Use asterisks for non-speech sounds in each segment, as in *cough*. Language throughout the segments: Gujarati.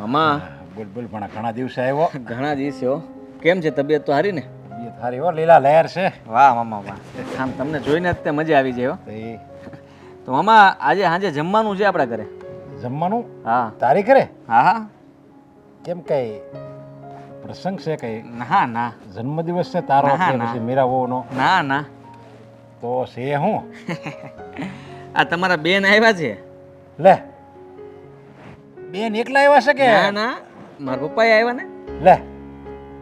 મામા. બોલ બોલ પણ ઘણા દિવસે આવ્યો. *laughs* ઘણા દિવસે હો. કેમ છે તબિયત તો હારી ને? તબિયત હારી હો લીલા લહેર છે. વાહ મામા વાહ. આમ તમને જોઈને જ તે મજા આવી જાય હો. તો મામા આજે સાંજે જમવાનું છે આપણા ઘરે? જમવાનું? હા. તારી ઘરે? હા હા. કેમ કઈ પ્રસંગ છે કઈ? ના ના. જન્મદિવસ છે તારો. પછી મીરા વહુનો ના ના. તો છે હું. આ તમારા બેન આવ્યા છે? લે. બેન એકલા આવ્યા છે કે? ના ના. મારા પપ્પાએ આવ્યા ને. લે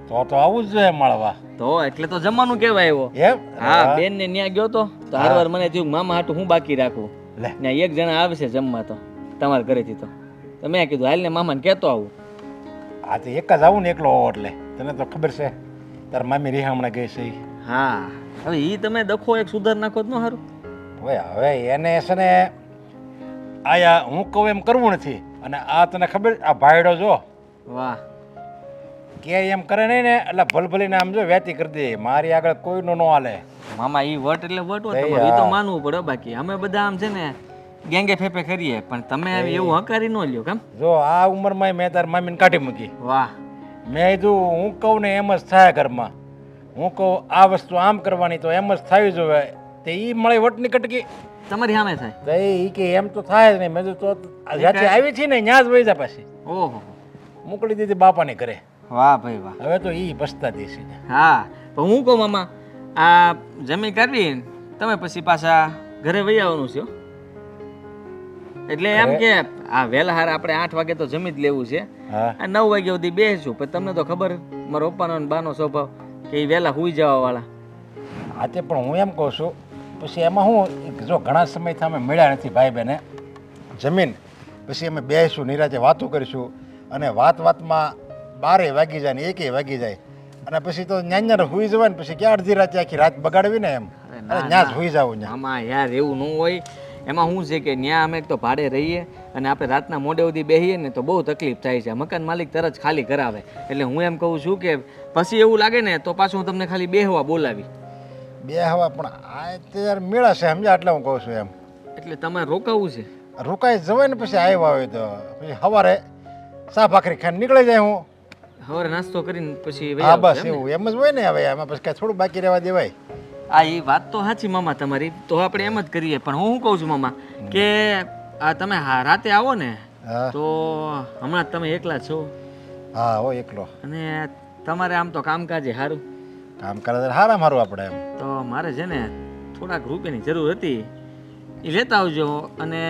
તો તો આવું જ જોઈએ મળવા. તો એટલે તો જમવાનું કેવા આવ્યો એમ? હા બેન ને ત્યાં ગયો તો. તો હારવાર મને થયું મામા હાટું હું બાકી રાખું? લે. ને એક જણા આવશે જમવા તો તમારા ઘરેથી તો. તો મેં કીધું હાલ ને મામાને કહેતો આવું. આ તો એક જ આવું ને એકલો હોવો એટલે. તને તો ખબર છે તાર મામી રિહામણે ગઈ છે. હા. હવે ઈ તમે દખો એક સુધાર નાખો જ ન સારું. હવે હવે એને છે ને આયા હું કહું એમ કરવું નથી. અને આ તને ખબર આ ભાઈડો જો. વાહ. કે એમ કરે નહીં ને એટલે ભલભલીને આમ જો વેતી કરી દે. મારી આગળ કોઈનો ન હાલે. મામા ઈ વટ એટલે વટ હો એ તમારું. ઈ તો માનવું પડે બાકી. અમે બધા આમ છે ને ગેંગે ફેફે કરીએ. પણ તમે એવું હકારી ન લ્યો કેમ? જો આ ઉંમરમાં મેં તાર મામીને કાઢી મૂકી. વાહ. મેં કીધું હું કહું ને એમ જ થાય ઘરમાં. હું કહું આ વસ્તુ આમ કરવાની તો એમ જ થવી જોઈએ તે ઈ મળે વટની કટકી. તમારી સામે થાય. તો એ કે એમ તો થાય જ નહીં. મેં તો જ્યાંથી આવી છે ને ત્યાં જ વહી જા પાછી. ઓહો. મોકલી દીધી બાપાને ઘરે. વાહ ભાઈ વાહ. હવે તો એ પછતાતી દેશે હા. પણ હું કહું મામા આ જમી કરવી તમે પછી પાછા ઘરે વહી આવવાનું છે એટલે એમ કે આ વહેલા હાર આપણે આઠ વાગે તો જમી જ લેવું છે. આ નવ વાગ્યા સુધી બેસું પણ તમને તો ખબર મારા પપ્પાનો ને બાનો સ્વભાવ કે એ વહેલા હુઈ જવા વાળા હા તે પણ હું એમ કહું છું. પછી એમાં હું જો ઘણા સમયથી અમે મળ્યા નથી ભાઈ બહેને જમીન. પછી અમે બેસીશું નિરાતે વાતો કરીશું અને વાત વાતમાં બારે વાગી જાય ને એકે વાગી જાય. અને પછી તો ન્યાન્યા હુઈ જવાય ને પછી ક્યાં અડધી રાતે આખી રાત બગાડવી ને એમ? ન્યા જ હુઈ જવું આમાં યાર એવું ન હોય. એમાં શું છે કે ત્યાં અમે એક તો ભાડે રહીએ અને આપણે રાતના મોડે સુધી બેસીએ ને તો બહુ તકલીફ થાય છે. મકાન માલિક તરત ખાલી કરાવે. એટલે હું એમ કહું છું કે પછી એવું લાગે ને તો પાછું હું તમને ખાલી બેહવા બોલાવી. બે હવા પણ આ અત્યારે યાર મેળા છે સમજ્યા? એટલે હું કહું છું એમ. એટલે તમારે રોકાવું છે? રોકાઈ જવાય ને પછી આવ્યા હોય તો પછી સવારે ચા ભાખરી ખાઈને નીકળી જાય હું. સવારે નાસ્તો કરીને પછી હા બસ એવું એમ જ હોય ને હવે એમાં પછી કાંઈ થોડું બાકી રહેવા દેવાય. આ એ વાત તો સાચી મામા તમારી તો આપણે એમ જ કરીએ. પણ હું શું કહું છું મામા કે આ તમે રાતે આવો ને તો હમણાં તમે એકલા છો. હા હો એકલો. અને તમારે આમ તો કામકાજે સારું. કામ કરે તો હારા મારું આપણે એમ. તો મારે છે ને થોડાક રૂપિયાની જરૂર હતી. એ લેતા આવજો અને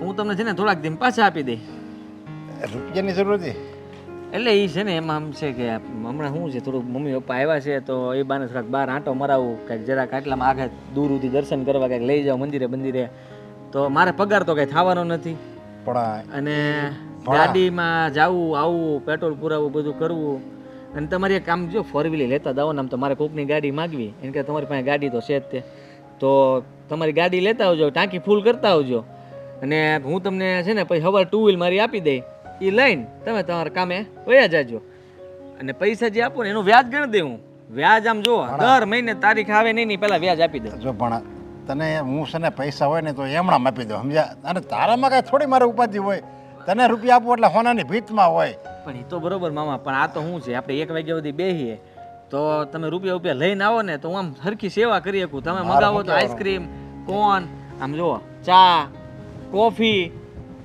હું તમને છે ને થોડાક દિન પાછા આપી દઈ રૂપિયાની જરૂર હતી? એટલે એ છે ને એમાં આમ છે કે હમણાં શું છે થોડુંક મમ્મી પપ્પા આવ્યા છે તો એ બાને થોડાક બહાર આંટો મરાવું કંઈક જરાક આટલામાં આગળ દૂર સુધી દર્શન કરવા કંઈક લઈ જાઓ મંદિરે મંદિરે તો મારે પગાર તો કંઈ થવાનો નથી. પણ અને. ગાડીમાં જાવું આવવું પેટ્રોલ પુરાવવું બધું કરવું. અને તમારે એક કામ જો ફોર વ્હીલર લેતા દાવો ને આમ તમારે કોકની ગાડી માગવી એને કે તમારી પાસે ગાડી તો છે જ તે. તો તમારી ગાડી લેતા આવજો ટાંકી ફૂલ કરતા આવજો. અને હું તમને છે ને પછી હવાર ટુ વ્હીલ મારી આપી દઈ. એ લઈને તમે તમારા કામે વયા જાજો. અને પૈસા જે આપો ને એનું વ્યાજ ગણી દે હું વ્યાજ આમ જો દર મહિને તારીખ આવે નહીં નહીં પહેલાં વ્યાજ આપી દે. જો પણ તને હું છે ને પૈસા હોય ને તો એમણામ આપી દો સમજ્યા? અને તારામાં કાંઈ થોડી મારે ઉપાધિ હોય. તને રૂપિયા આપવું એટલે હોનાની ભીતમાં હોય. પણ એ તો બરોબર મામા પણ આ તો શું છે? આપણે એક વાગ્યા સુધી બેહીએ. તો તમે રૂપિયા રૂપિયા લઈને આવો ને તો હું આમ સરખી સેવા કરી શકું. તમે મગાવો તો આઈસ્ક્રીમ કોન આમ જુઓ ચા કોફી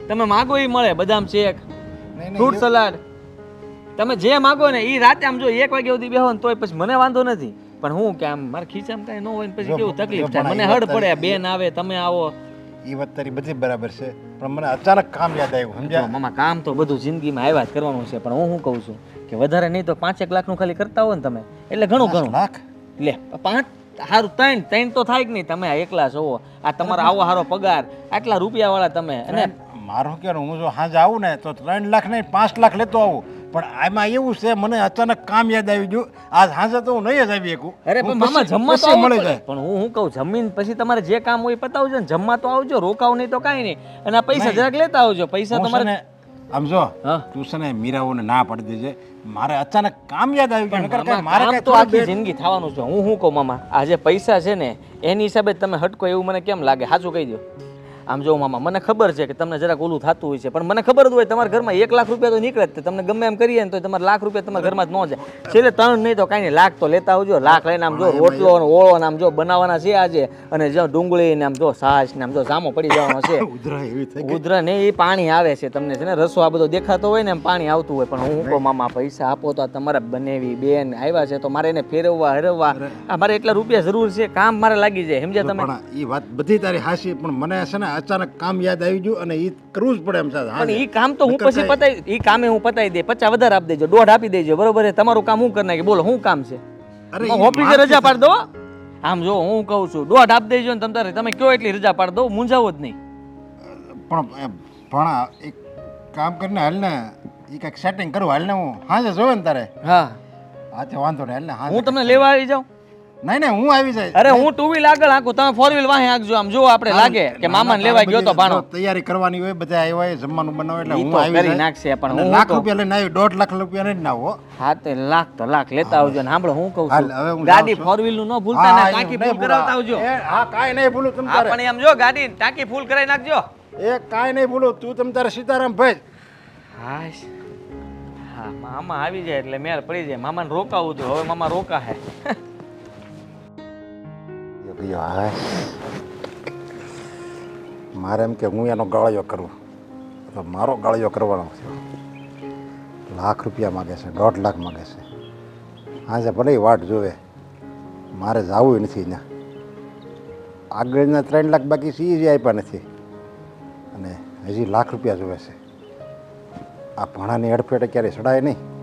તમે માગો એ મળે બદામ શેક ફ્રૂટ સલાડ. તમે જે માગો ને એ રાતે આમ જો એક વાગ્યા સુધી બેહો ને તોય પછી મને વાંધો નથી. પણ હું કે આમ મારા ખીચામાં કાંઈ ન હોય ને પછી કેવું તકલીફ થાય. મને હડ પડે બેન આવે તમે આવો. એ વાત તારી બધી બરાબર છે. પણ મને અચાનક કામ યાદ આવ્યું સમજ્યા? મામા કામ તો બધું જિંદગીમાં આવ્યા જ કરવાનું છે પણ હું શું કહું છું કે વધારે નહીં તો પાંચેક લાખનું ખાલી કરતા હોય ને તમે. એટલે ઘણું ઘણું. લાખ? લે પાંચ? સારું ત્રણ ત્રણ તો થાય જ નહીં તમે એકલા છો? આ તમારો આવો સારો પગાર આટલા રૂપિયા વાળા તમે. અને મારું કહેવાનું? હું જો હાજ આવું ને તો ત્રણ લાખ નહીં પાંચ લાખ લેતો આવું. પણ આમાં એવું છે મને અચાનક કામ યાદ આવી ગયું. આજ સાંજે તો હું નહીં જ આવી શકું. અરે પણ મામા જમવા તો મળી. જાય પણ હું શું કહું જમીન પછી તમારે જે કામ હોય પતાવજો ને. જમવા તો આવજો રોકાવ નહીં તો કાંઈ નહીં. અને આ પૈસા જરાક લેતા આવજો. પૈસા તમારે આમ જો હા. તું છે ને મીરાઓને ના પાડી દેજે. મારે અચાનક કામ યાદ આવી ગયું. મારે કામ તો આખી જિંદગી થવાનું છે. હું શું કહું મામા? આ જે પૈસા છે ને એની હિસાબે તમે હટકો એવું મને કેમ લાગે? સાચું કહી દો આમ જો મામા મને ખબર છે કે તમને જરાક ઓલું થતું હોય છે પણ મને ખબર જ હોય તમારા ઘરમાં એક લાખ રૂપિયા તો નીકળે જ તમને ગમે એમ કરીએ ને તો તમારે લાખ રૂપિયા તમારા ઘરમાં જ ન જાય. છેલ્લે ત્રણ નહીં તો કાંઈ નહીં લાખ તો લેતા આવજો. લાખ લઈને આમ જો રોટલો અને ઓળો ને આમ જો બનાવવાના છે આજે. અને જો ડુંગળી ને આમ જો છાશ ને આમ જો સામો પડી જવાનો છે. *laughs* ઉધરા ને એ પાણી આવે છે તમને છે ને રસો આ બધો દેખાતો હોય ને એમ પાણી આવતું હોય. પણ હું કહું મામા પૈસા આપો તો આ તમારા બનેવી બેન આવ્યા છે તો મારે એને ફેરવવા હરવવા. આ મારે એટલા રૂપિયા જરૂર છે કામ મારે લાગી જાય સમજ્યા તમે? એ વાત બધી તારી હાસી પણ મને છે ને અચાનક કામ યાદ આવી ગયું અને એ કરવું જ પડે એમ સાહેબ. હા પણ ઈ કામ તો હું પછી પતાવી એ કામે હું પતાવી દે. પચાસ વધારે આપી દેજો. દોઢ આપી દેજો. બરોબર તમારું કામ હું કરી નાખી બોલો શું કામ છે? અરે હું ઓફિસે રજા પાડી દો આમ જો હું કહું છું દોઢ આપી દેજો ને તમે તારે તમે કયો એટલી રજા પાડી દો મૂંઝાવો જ નહીં. પણ ભણા એક કામ કરીને હાલ ને એ કંઈક સેટિંગ કરું હાલ ને હું. હાજે જોવે ને તારે. હા. હાથે વાંધો નહીં હાલ ને હું તમને લેવા આવી જાઉં? નહીં નહીં હું આવી જાય. અરે હું ટુ વ્હીલ આગળ આખું તમે ફોર વ્હીલ વાહે હાંકજો આમ જો આપણે લાગે કે મામાને લેવા ગયો તો ભાણો. તૈયારી કરવાની હોય બધા આવ્યા હોય જમવાનું બનાવે એટલે હું આવી કરી નાખશે પણ હું લાખ રૂપિયા લઈને આવી દોઢ લાખ રૂપિયા લઈને ના હો તે લાખ તો લાખ લેતા આવજો ને સાંભળો હું કહું છું. ગાડી ફોર વ્હીલનું ન ભૂલતા ને ટાંકી ફૂલ કરાવતા આવજો. હા કાઈ નહીં ભૂલું તમ પણ એમ જો ગાડી ટાંકી ફૂલ કરાવી નાખજો. એ કાઈ નહીં ભૂલું તું તમ તારે સીતારામ ભાઈ. હા હા મામા આવી જાય એટલે મેળ પડી જાય. મામાને રોકાવું હતું હવે મામા રોકા હે ભાઈ હા મારે એમ કે હું એનો ગાળિયો કરું. તો મારો ગાળિયો કરવાનો છે. લાખ રૂપિયા માગે છે, દોઢ લાખ માગે છે. આજે ભલે વાટ જોવે. મારે જવું નથી ત્યાં આગળના ત્રણ લાખ બાકી સી જ આપ્યા નથી. અને હજી લાખ રૂપિયા જોવે છે. આ ભણાની અડફેટે ક્યારેય સડાય નહીં.